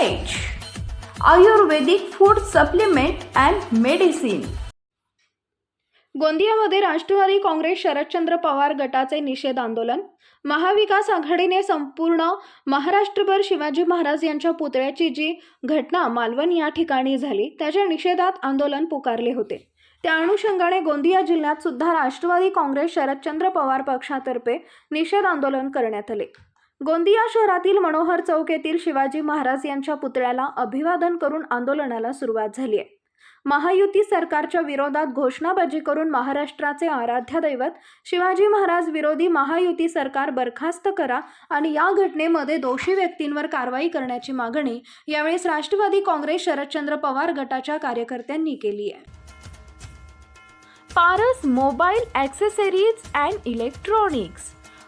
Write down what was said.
Ayurvedic food supplement and medicine गोंदियामध्ये राष्ट्रवादी काँग्रेस शरदचंद्र पवार गटाचे निषेध आंदोलन. महाविकास आघाडीने संपूर्ण महाराष्ट्रभर शिवाजी महाराज यांच्या पुतळ्याची जी घटना मालवण या ठिकाणी झाली त्याच्या निषेधात आंदोलन पुकारले होते. त्या अनुषंगाने गोंदिया जिल्ह्यात सुद्धा राष्ट्रवादी काँग्रेस शरदचंद्र पवार पक्षातर्फे निषेध आंदोलन करण्यात आले. गोंदिया शहरातील मनोहर चौक येथील शिवाजी महाराज यांच्या पुतळ्याला अभिवादन करून आंदोलनाला सुरुवात झाली आहे. महायुती सरकारच्या विरोधात घोषणाबाजी करून महाराष्ट्राचे आराध्य दैवत शिवाजी महाराज विरोधी महायुती सरकार बरखास्त करा आणि या घटनेमध्ये दोषी व्यक्तींवर कारवाई करण्याची मागणी यावेळेस राष्ट्रवादी काँग्रेस शरदचंद्र पवार गटाच्या कार्यकर्त्यांनी केली आहे. Paras mobile accessories and electronics